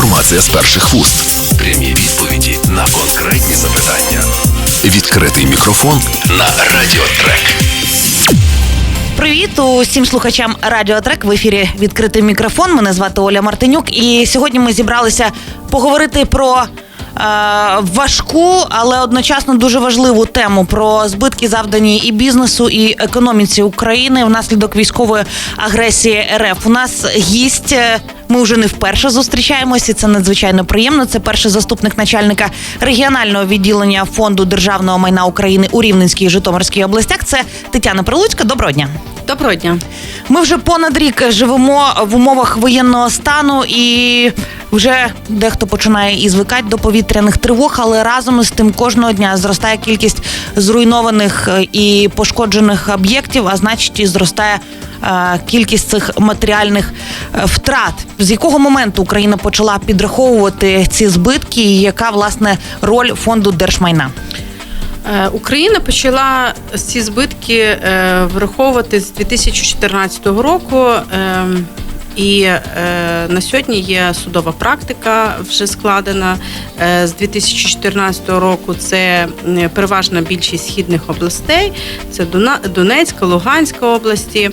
інформація з перших вуст, прямі відповіді на конкретні запитання. Відкритий мікрофон на Радіотрек. Привіт усім слухачам Радіотрек в ефірі відкритий мікрофон. Мене звати Оля Мартинюк, і сьогодні ми зібралися поговорити про. Е, Важку, але одночасно дуже важливу тему про збитки завдані і бізнесу, і економіці України внаслідок військової агресії РФ. У нас гість. е, Ми вже не вперше зустрічаємося. Це надзвичайно приємно. Це перший заступник начальника регіонального відділення фонду державного майна України у Рівненській і Житомирській областях. Це Тетяна Прилуцька. Доброго дня. Доброго дня. Ми вже понад рік живемо в умовах воєнного стану, і вже дехто починає і звикати до повітряних тривог, але разом з тим кожного дня зростає кількість зруйнованих е, і пошкоджених об'єктів, а значить і зростає е, кількість цих матеріальних е, втрат. З якого моменту Україна почала підраховувати ці збитки, і яка власне роль фонду держмайна? Україна почала ці збитки враховувати з 2014 року. І е, на сьогодні є судова практика вже складена е, з 2014 року. Це переважна більшість східних областей. Це Донецька, Луганська області,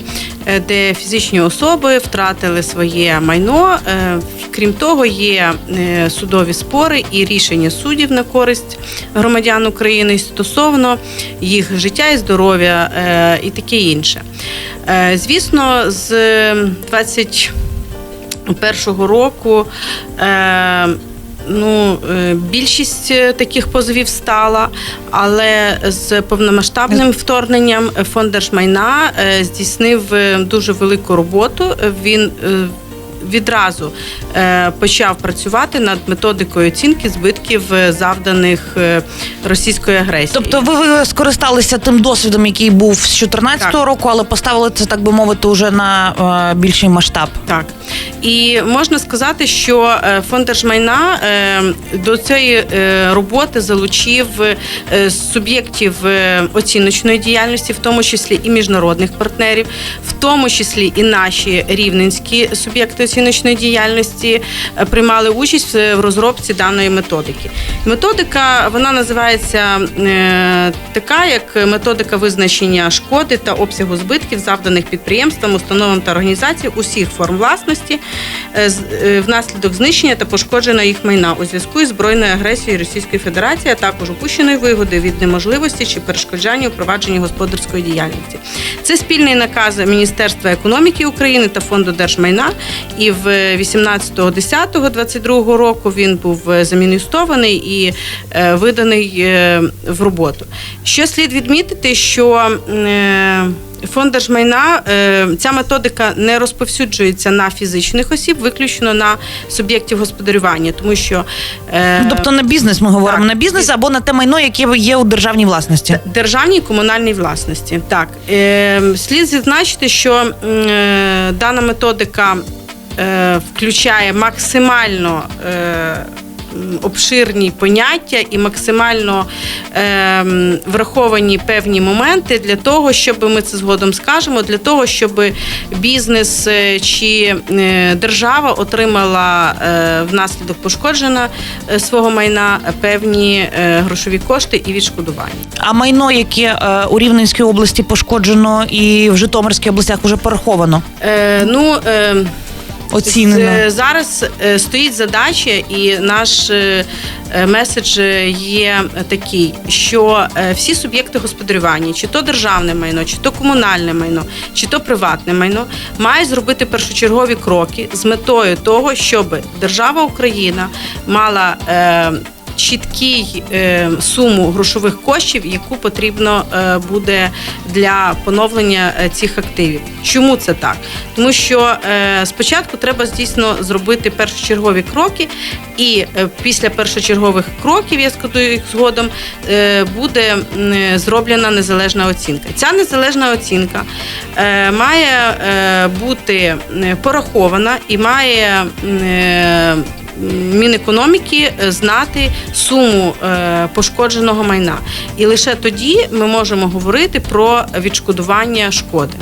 де фізичні особи втратили своє майно. Е, Крім того, є е, судові спори і рішення суддів на користь громадян України стосовно їх життя і здоров'я е, і таке інше. Е, Звісно, з 21 року. Е, Ну, е, більшість е, таких позовів стала, але з повномасштабним вторгненням фонд держмайна е, здійснив е, дуже велику роботу. Він е, відразу е, почав працювати над методикою оцінки збитків е, завданих е, російською агресією. Тобто, ви, скористалися тим досвідом, який був з 2014 року, але поставили це, так би мовити, уже на більший масштаб. Так і можна сказати, що фонд держмайна до цієї роботи залучив суб'єктів оціночної діяльності, в тому числі і міжнародних партнерів, в тому числі і наші рівненські суб'єкти оціночної діяльності е, приймали участь в розробці даної методики. Методика вона називається е, така, як методика визначення шкоди та обсягу збитків, завданих підприємствам, установам та організаціям усіх форм власності е, внаслідок знищення та пошкодження їх майна у зв'язку із збройною агресією Російської Федерації, а також упущеної вигоди від неможливості чи перешкоджання у провадженні господарської діяльності. Це спільний наказ Міністерства економіки України та фонду держмайна. І в 18.10.22 року він був е, заміністований і е, виданий е, в роботу. Що слід відмітити, що Фонд держмайна ця методика не розповсюджується на фізичних осіб, виключно на суб'єктів господарювання, тому що Ну, Тобто на бізнес ми говоримо так. на бізнес або на те майно, яке є у державній власності. державній і комунальній власності. Так слід зазначити, що дана методика включає максимально. Е, Обширні поняття і максимально е, враховані певні моменти для того, щоб ми це згодом скажемо, для того, щоб бізнес е, чи е, держава отримала е, внаслідок пошкодження е, свого майна певні е, грошові кошти і відшкодування. А майно, яке е, у Рівненській області пошкоджено і в Житомирській областях вже пораховано, Е, ну, е, оцінено. з- зараз е, стоїть задача, і наш е, е, меседж є такий, що е, всі суб'єкти господарювання, чи то державне майно, чи то комунальне майно, чи то приватне майно, мають зробити першочергові кроки з метою того, щоб держава Україна мала. Чіткий е, суму грошових коштів, яку потрібно е, буде для поновлення е, цих активів. Чому це так? Тому що спочатку треба дійсно зробити першочергові кроки, і після першочергових кроків, я скажу їх згодом, буде зроблена незалежна оцінка. Ця незалежна оцінка має бути порахована і має. Мінекономіки е, знати суму е, пошкодженого майна, і лише тоді ми можемо говорити про відшкодування шкоди.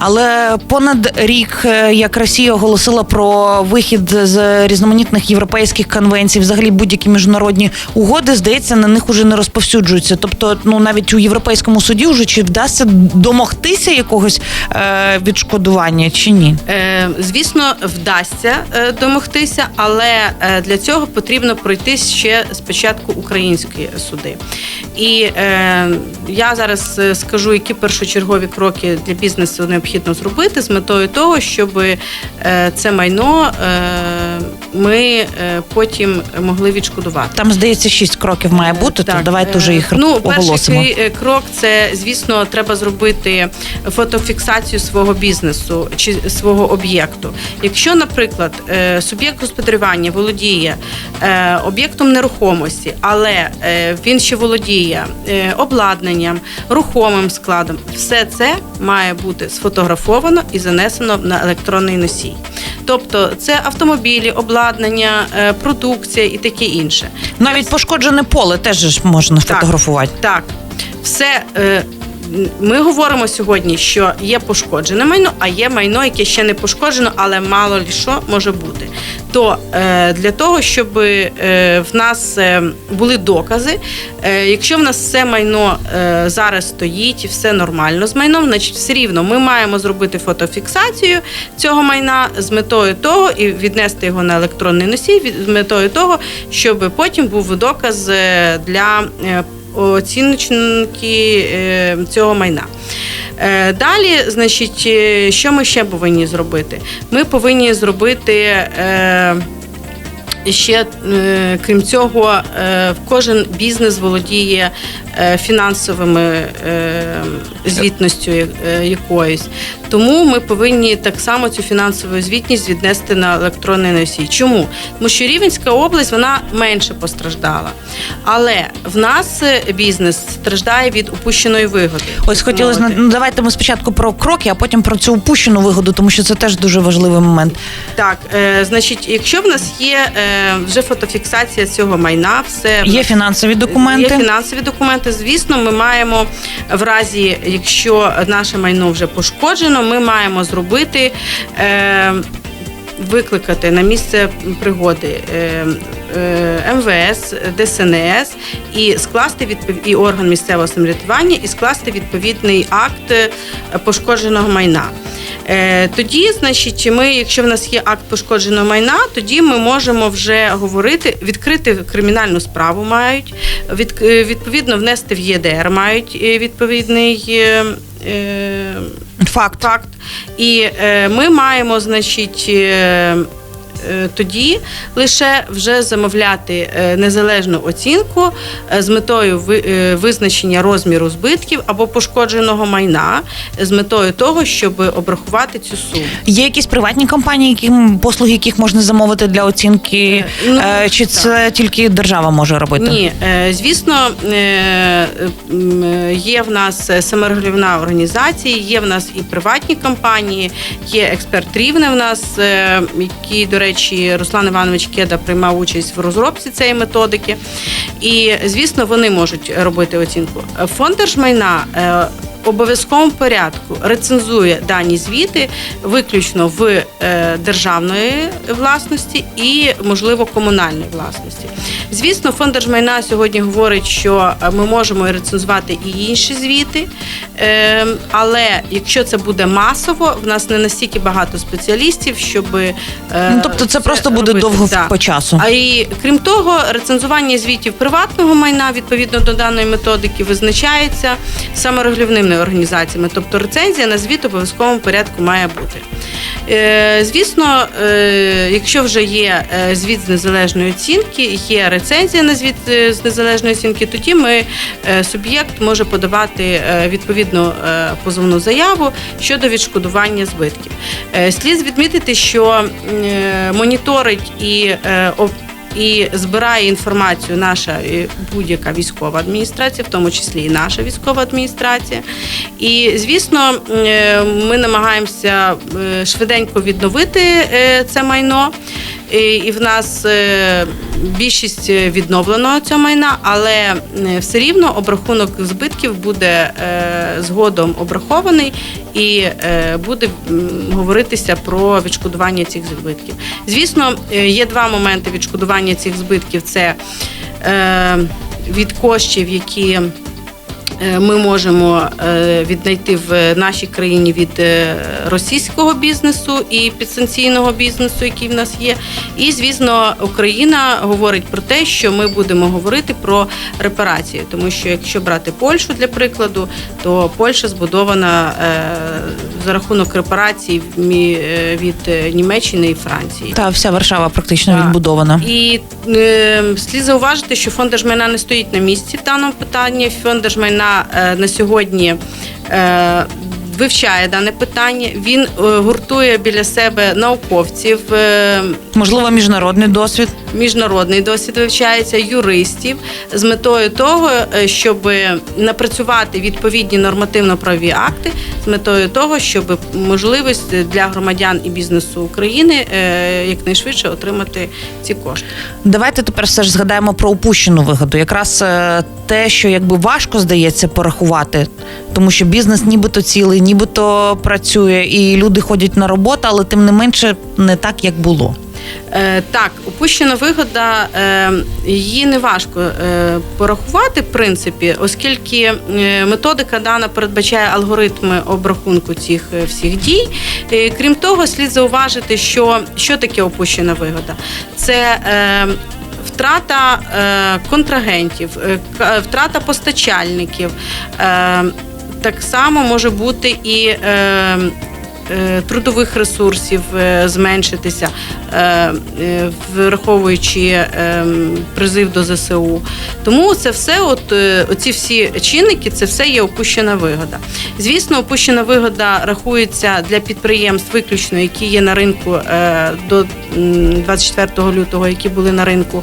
Але понад рік, е, як Росія оголосила про вихід з різноманітних європейських конвенцій, взагалі будь-які міжнародні угоди, здається, на них уже не розповсюджуються. Тобто, ну навіть у європейському суді вже чи вдасться домогтися якогось е, відшкодування чи ні? Е, Звісно, вдасться е, домогтися, але е, для цього потрібно пройти ще спочатку українські суди. І е, я зараз скажу, які першочергові кроки для бізнесу необхідно зробити з метою того, щоб е, це майно е, ми е, потім могли відшкодувати. Там здається, шість кроків має бути. То Так, давайте вже їх ну, оголосимо. Перший крок це, звісно, треба зробити фотофіксацію свого бізнесу чи свого об'єкту. Якщо, наприклад, суб'єкт господарювання володіє об'єктом нерухомості, але він ще володіє обладнанням, рухомим складом, все це має бути сфотографовано і занесено на електронний носій. Тобто це автомобілі, обладнання, е, продукція і таке інше. Навіть пошкоджене поле теж можна Так. фотографувати. Так, все. Ми говоримо сьогодні, що є пошкоджене майно, а є майно, яке ще не пошкоджено, але мало лі що може бути. То е, для того, щоб е, в нас е, були докази, якщо в нас все майно зараз стоїть і все нормально з майном, значить все рівно ми маємо зробити фотофіксацію цього майна з метою того і віднести його на електронний носій, з метою того, щоб потім був доказ для оціночники е, цього майна. Е, Далі, значить, е, що ми ще повинні зробити? Ми повинні зробити. Ще е, крім цього, е, кожен бізнес володіє е, фінансовими звітністю якоюсь. Тому ми повинні так само цю фінансову звітність віднести на електронний носій. Чому? Тому що Рівенська область вона менше постраждала. Але в нас бізнес страждає від упущеної вигоди. Ось хотілося ну, давайте ми спочатку про кроки, а потім про цю упущену вигоду, тому що це теж дуже важливий момент. Так, е, значить, якщо в нас є е, вже фотофіксація цього майна, все Є фінансові документи. Є фінансові документи. Звісно, ми маємо в разі, якщо наше майно вже пошкоджено, ми маємо зробити. Е, Викликати на місце пригоди е, е, МВС, ДСНС і скласти відпов... і орган місцевого самоврядування і скласти відповідний акт пошкодженого майна. Е, Тоді, значить, ми, якщо в нас є акт пошкодженого майна, тоді ми можемо вже говорити, відкрити кримінальну справу мають, від, е, відповідно внести в ЄДР мають е, відповідний. Факт. факт. І ми маємо, значить. Е, тоді лише вже замовляти е, незалежну оцінку е, з метою визначення розміру збитків або пошкодженого майна з метою того, щоб обрахувати цю суму. Є якісь приватні компанії, які послуги яких можна замовити для оцінки, ну, чи так. це тільки держава може робити? Ні, звісно, є в нас саморегулівна організація, є в нас і приватні компанії, є експерт рівне в нас, який, до речі, Руслан Іванович Кеда приймав участь в розробці цієї методики. І, звісно, вони можуть робити оцінку. Фонд держмайна. Обов'язковому порядку рецензує дані звіти виключно в е, державної власності і, можливо, комунальної власності. Звісно, фонд держмайна сьогодні говорить, що е, ми можемо рецензувати і інші звіти, е, але якщо це буде масово, в нас не настільки багато спеціалістів, щоб Ну, тобто це просто буде довго Так. по часу. А і крім того, рецензування звітів приватного майна відповідно до даної методики визначається організаціями. Тобто рецензія на звіт в обов'язковому порядку має бути. Е, звісно, е, якщо вже є е, звіт з незалежної оцінки, є рецензія на звіт з незалежної оцінки, тоді ми суб'єкт може подавати відповідну позовну заяву щодо відшкодування збитків. Слід відмітити, що моніторить і і збирає інформацію наша будь-яка військова адміністрація, в тому числі і наша військова адміністрація. І звісно, е, ми намагаємося е, швиденько відновити е, це майно. І, в нас е, більшість відновленого цього майна, але е, все рівно обрахунок збитків буде е, згодом обрахований і е, буде говоритися про відшкодування цих збитків. Звісно, е, є два моменти відшкодування цих збитків: це е, від коштів, які е, ми можемо е, віднайти в нашій країні від е, російського бізнесу і підсанкційного бізнесу, який в нас є. І звісно, Україна говорить про те, що ми будемо говорити про репарації, тому що якщо брати Польщу для прикладу, то Польща збудована е, за рахунок репарацій е, від е, Німеччини і Франції. Та вся Варшава практично Так. відбудована. І е, слід зауважити, що фонд держмайна не стоїть на місці в даному питанні. Фонд держмайна е, на сьогодні. Е, Вивчає дане питання, він е, гуртує біля себе науковців, Можливо, міжнародний досвід. міжнародний досвід вивчається, юристів з метою того, щоб напрацювати відповідні нормативно-праві акти, метою того, щоб можливість для громадян і бізнесу України е, якнайшвидше отримати ці кошти. Давайте тепер все ж згадаємо про упущену вигоду. Якраз е, те, що якби важко здається порахувати, тому що бізнес нібито цілий, нібито працює, і люди ходять на роботу, але тим не менше не так, як було. Е, Так, упущена вигода, е, її не важко е, порахувати, в принципі, оскільки методика дана передбачає алгоритми обрахунку цих всіх дій. Крім того, слід зауважити, що, що таке упущена вигода. Це Втрата контрагентів, втрата постачальників, так само може бути і трудових ресурсів е, зменшитися, е, е, враховуючи е, призив до ЗСУ. Тому це все, от е, оці всі чинники, це все є опущена вигода. Звісно, опущена вигода рахується для підприємств виключно, які є на ринку е, до 24 лютого, які були на ринку,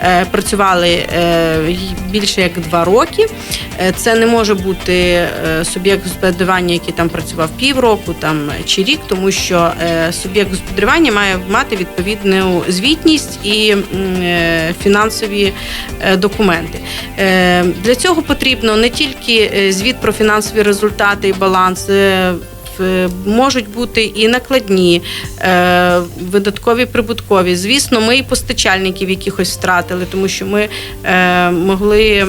е, працювали е, більше як два роки. Е, Це не може бути е, суб'єкт господарювання, який там працював півроку там чи рік, тому що е, суб'єкт господарювання має мати відповідну звітність і е, фінансові е, документи. Для цього потрібно не тільки звіт про фінансові результати і баланс. Е, Можуть бути і накладні, е, видаткові, прибуткові. Звісно, ми і постачальників якихось втратили, тому що ми е, могли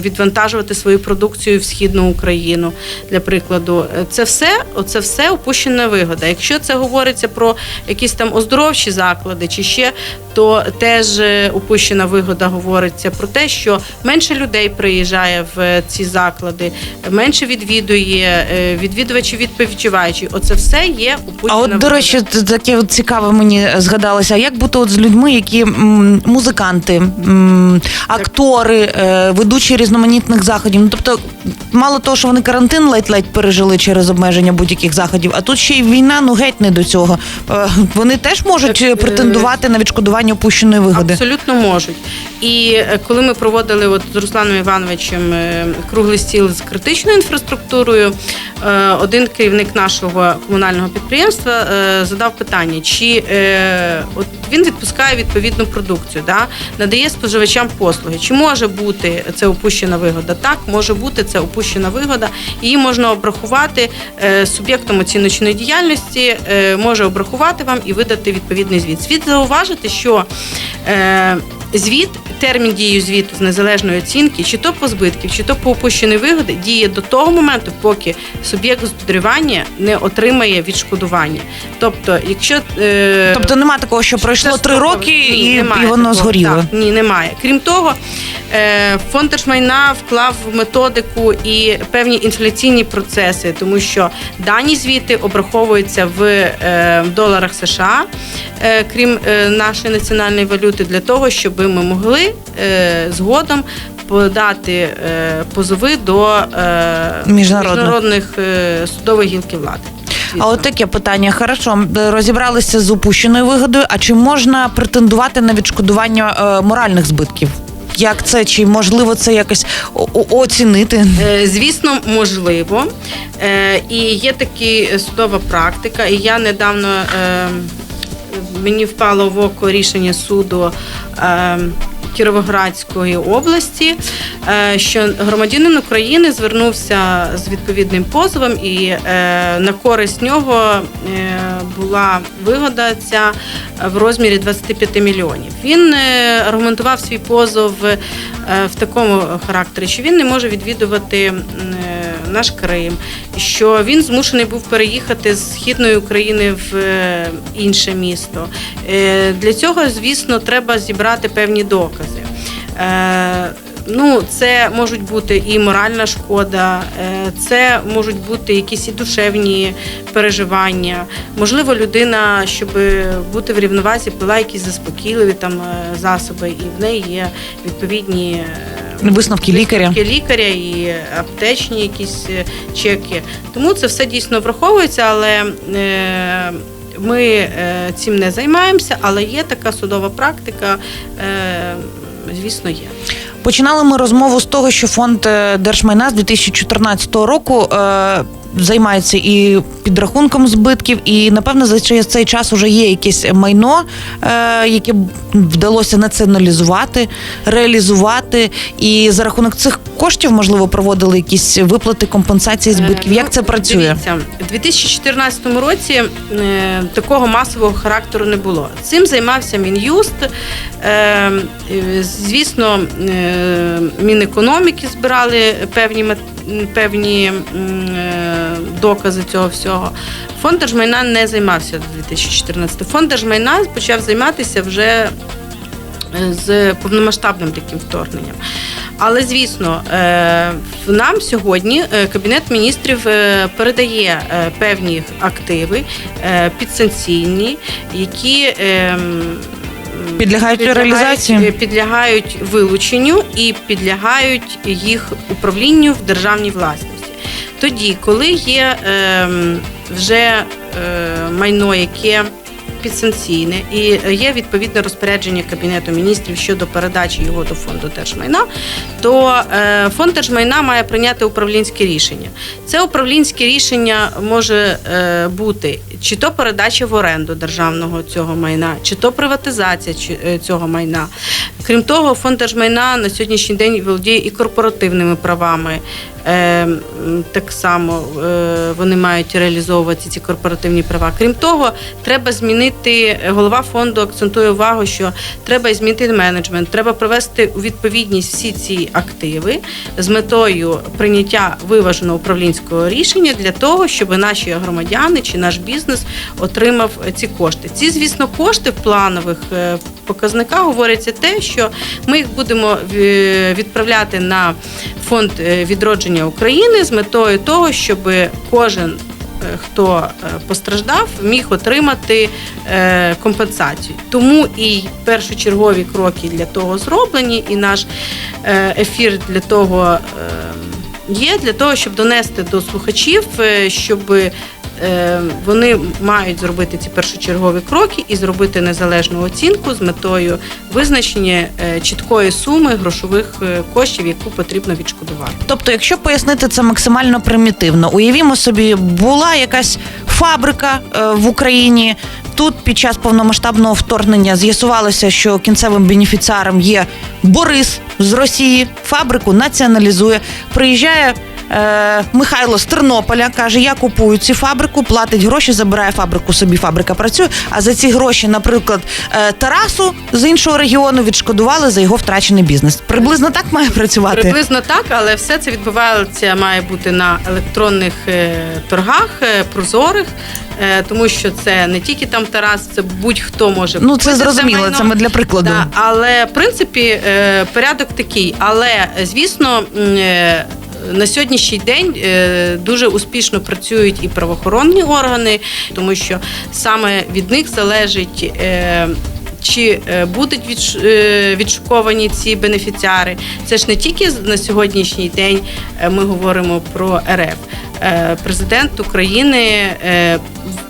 відвантажувати свою продукцію в східну Україну. Для прикладу, це все, оце все опущена вигода. Якщо це говориться про якісь там оздоровчі заклади чи ще, то теж упущена вигода говориться про те, що менше людей приїжджає в ці заклади, менше відвідує відвідувачі, відпочиваючі. Оце все є упущена А от, до речі, таке от цікаве мені згадалося. А Як бути от з людьми, які м, музиканти, м, актори, е, ведучі різноманітних заходів? Ну тобто, мало того, що вони карантин ледь-ледь пережили через обмеження будь-яких заходів, а тут ще й війна, ну геть не до цього. Е, Вони теж можуть Так, е, претендувати на відшкодування опущеної вигоди. Абсолютно можуть. І е, коли ми проводили от з Русланом Івановичем е, круглий стіл з критичною інфраструктурою, е, один керівник нашого комунального підприємства е, задав питання, чи е, от він відпускає відповідну продукцію, да, надає споживачам послуги. Чи може бути це опущена вигода? Так, може бути це опущена вигода. Її можна обрахувати е, суб'єктом оціночної діяльності, може обрахувати вам і видати відповідний звіт. Слід зауважити, що звіт, термін дії звіту з незалежної оцінки, чи то по збитків, чи то по опущеної вигоди, діє до того моменту, поки суб'єкт господарювання не отримає відшкодування. Тобто, якщо е, Тобто нема такого, що пройшло три роки Ні, і, і воно згоріло. Так, ні, немає. Крім того, е, фонд держмайна вклав в методику і певні інфляційні процеси, тому що дані звіти обраховуються в е, доларах США, е, крім е, нашої національної валюти, для того, щоб ми могли е, згодом подати е, позови до е, Міжнародних. міжнародних судових гілки влади. А от таке питання. Хорошо, розібралися з упущеною вигодою. А чи можна претендувати на відшкодування е, моральних збитків? Як це? Чи можливо це якось оцінити? Звісно, можливо. І є така судова практика. І я недавно мені впало в око рішення суду. Кіровоградської області, е, що громадянин України звернувся з відповідним позовом, і е, на користь нього е, була вигода ця в розмірі 25 мільйонів. Він аргументував свій позов в такому характері, що він не може відвідувати наш Крим, що він змушений був переїхати з східної України в е, інше місто. Е, Для цього, звісно, треба зібрати певні докази. Е, Ну, це можуть бути і моральна шкода, це можуть бути якісь і душевні переживання. Можливо, людина, щоб бути в рівновазі, пила якісь заспокійливі там засоби, і в неї є відповідні Висновки лікаря. висновки лікаря і аптечні якісь е, чеки. Тому це все дійсно враховується, але е, ми е, цим не займаємося, але є така судова практика, звісно, є. Починали ми розмову з того, що фонд держмайна з 2014 року займається і підрахунком збитків, і напевно за цей- цей час вже є якесь майно, е, яке вдалося націоналізувати, реалізувати. І за рахунок цих коштів, можливо, проводили якісь виплати компенсації збитків. Е, Як ну, це працює? Дивіться, у 2014 році е, такого масового характеру не було. Цим займався Мін'юст. Е, звісно, е, Мінекономіки збирали певні певні е, докази цього всього. Фонд держмайна не займався до 2014. Фонд держмайна почав займатися вже е, з повномасштабним таким вторгненням. Але звісно, е, нам сьогодні кабінет міністрів передає певні активи підсанкційні, які ем, Підлягають реалізації? е, підлягають вилученню і підлягають їх управлінню в державній власності. Тоді, коли є е, вже е, майно, яке підсанкційне, і є відповідне розпорядження Кабінету міністрів щодо передачі його до фонду держмайна, то е, фонд держмайна має прийняти управлінське рішення. Це управлінське рішення може е, бути чи то передача в оренду державного цього майна, чи то приватизація е, цього майна. Крім того, фонд держмайна на сьогоднішній день володіє і корпоративними правами. Е, Так само е, вони мають реалізовувати ці корпоративні права. Крім того, треба змінити голова фонду акцентує увагу, що треба змінити менеджмент, треба привести у відповідність всі ці активи з метою прийняття виваженого управлінського рішення для того, щоб наші громадяни чи наш бізнес отримав ці кошти. Ці, звісно, кошти в планових е, показниках говориться те, що ми їх будемо відправляти на фонд е, відродження України з метою того, щоб кожен. е, Хто е, постраждав, міг отримати е, компенсацію. Тому і першочергові кроки для того зроблені, і наш ефір для того е, є, для того, щоб донести до слухачів, щоб вони мають зробити ці першочергові кроки і зробити незалежну оцінку з метою визначення е, чіткої суми грошових е, коштів, яку потрібно відшкодувати. Тобто, якщо пояснити це максимально примітивно, уявімо собі, була якась фабрика е, в Україні. Тут під час повномасштабного вторгнення з'ясувалося, що кінцевим бенефіціаром є Борис з Росії. Фабрику націоналізує. Приїжджає е, Михайло з Тернополя, каже: Я купую цю фабрику, платить гроші, забирає фабрику собі. Фабрика працює. А за ці гроші, наприклад, е, Тарасу з іншого регіону відшкодували за його втрачений бізнес. Приблизно так має працювати. Приблизно так, але все це відбувається має бути на електронних е, торгах, е, прозорих, е, тому що це не тільки там Тарас, це будь-хто може Ну це купити зрозуміло. майно. Це ми для прикладу. Да, але в принципі е, порядок такий. Але звісно. м, е, На сьогоднішній день е, дуже успішно працюють і правоохоронні органи, тому що саме від них залежить. е, Чи е, будуть відш- відшуковані ці бенефіціари? Це ж не тільки на сьогоднішній день ми говоримо про РФ. Е, Президент України е,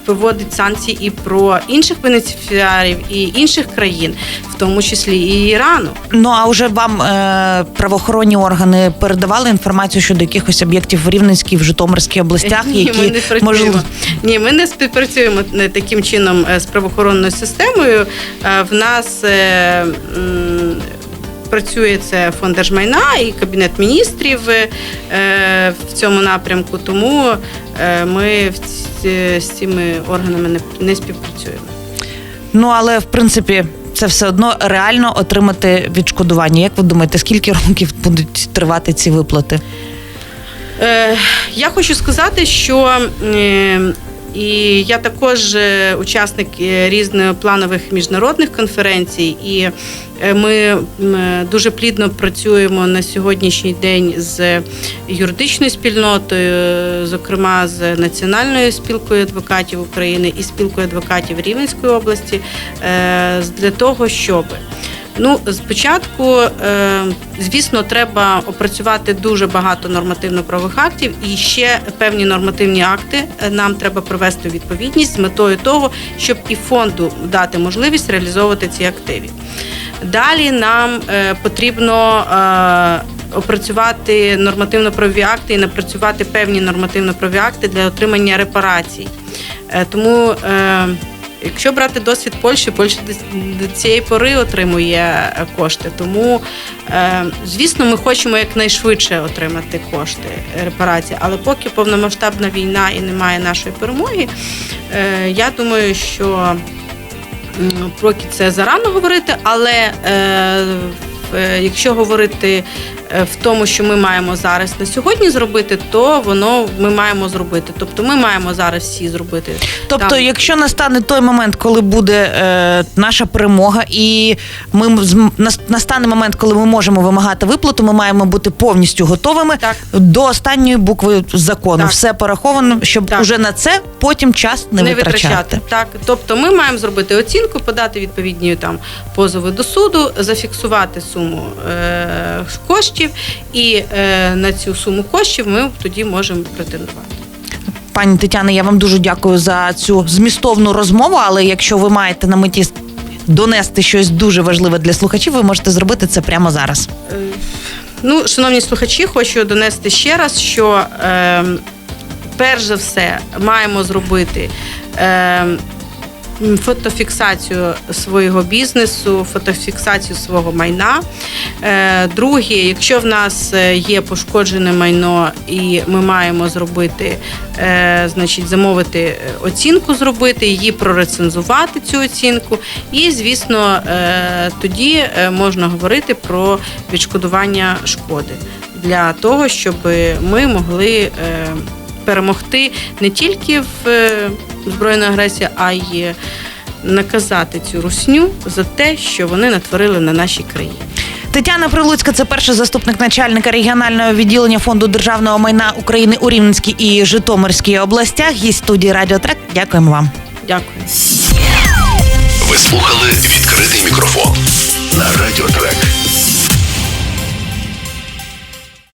виводить санкції і про інших бенефіціарів і інших країн, в тому числі і Ірану. Ну а вже вам е, правоохоронні органи передавали інформацію щодо якихось об'єктів в Рівненській, в Житомирській областях, Ні, які ми не працюємо. можливо. Ні, ми не співпрацюємо таким чином з правоохоронною системою. В нас працює це фонд держмайна і кабінет міністрів е, в цьому напрямку. Тому е, ми з цими органами не, не співпрацюємо. Ну але в принципі. Це все одно реально отримати відшкодування. Як ви думаєте, скільки років будуть тривати ці виплати? Е, я хочу сказати, що е, і я також е, учасник е, різнопланових міжнародних конференцій, і е, ми дуже плідно працюємо на сьогоднішній день з юридичною спільнотою, зокрема з Національною спілкою адвокатів України і спілкою адвокатів Рівненської області, для того, щоб Ну, спочатку, е, звісно, треба опрацювати дуже багато нормативно-правових актів, і ще певні нормативні акти е, нам треба привести у відповідність з метою того, щоб і фонду дати можливість реалізовувати ці активи. Далі нам е, потрібно опрацювати нормативно-правові акти і напрацювати певні нормативно-правові акти для отримання репарацій. Тому Якщо брати досвід Польщі, Польща до цієї пори отримує е, кошти. Тому, е, звісно, ми хочемо якнайшвидше отримати кошти е, репарації. Але поки повномасштабна війна і немає нашої перемоги, я думаю, що поки це зарано говорити, але якщо говорити в тому, що ми маємо зараз на сьогодні зробити, то воно ми маємо зробити. Тобто ми маємо зараз всі зробити. Тобто, Там- якщо настане той момент, коли буде е, наша перемога, і ми настане момент, коли ми можемо вимагати виплату, ми маємо бути повністю готовими Так. до останньої букви закону. Так. Все пораховано, щоб Так. уже на це потім час не, витрачати. Так, тобто ми маємо зробити оцінку, подати відповідні там позови до суду, зафіксувати суму е, коштів, і е, на цю суму коштів ми тоді можемо претендувати. Пані Тетяна, я вам дуже дякую за цю змістовну розмову. Але якщо ви маєте на меті донести щось дуже важливе для слухачів, ви можете зробити це прямо зараз. Е, Ну, шановні слухачі, хочу донести ще раз, що е, перш за все маємо зробити. Е, Фотофіксацію свого бізнесу, фотофіксацію свого майна. Е, Друге, якщо в нас е, є пошкоджене майно, і ми маємо зробити, е, значить, замовити оцінку, зробити, її прорецензувати цю оцінку. І, звісно, тоді можна говорити про відшкодування шкоди для того, щоб ми могли перемогти не тільки в е, збройній агресії, а й наказати цю русню за те, що вони натворили на нашій країні. Тетяна Прилуцька, це перший заступник начальника регіонального відділення фонду державного майна України у Рівненській і Житомирській областях. Гість студії Радіотрек. Дякуємо вам. Дякую. Ви слухали відкритий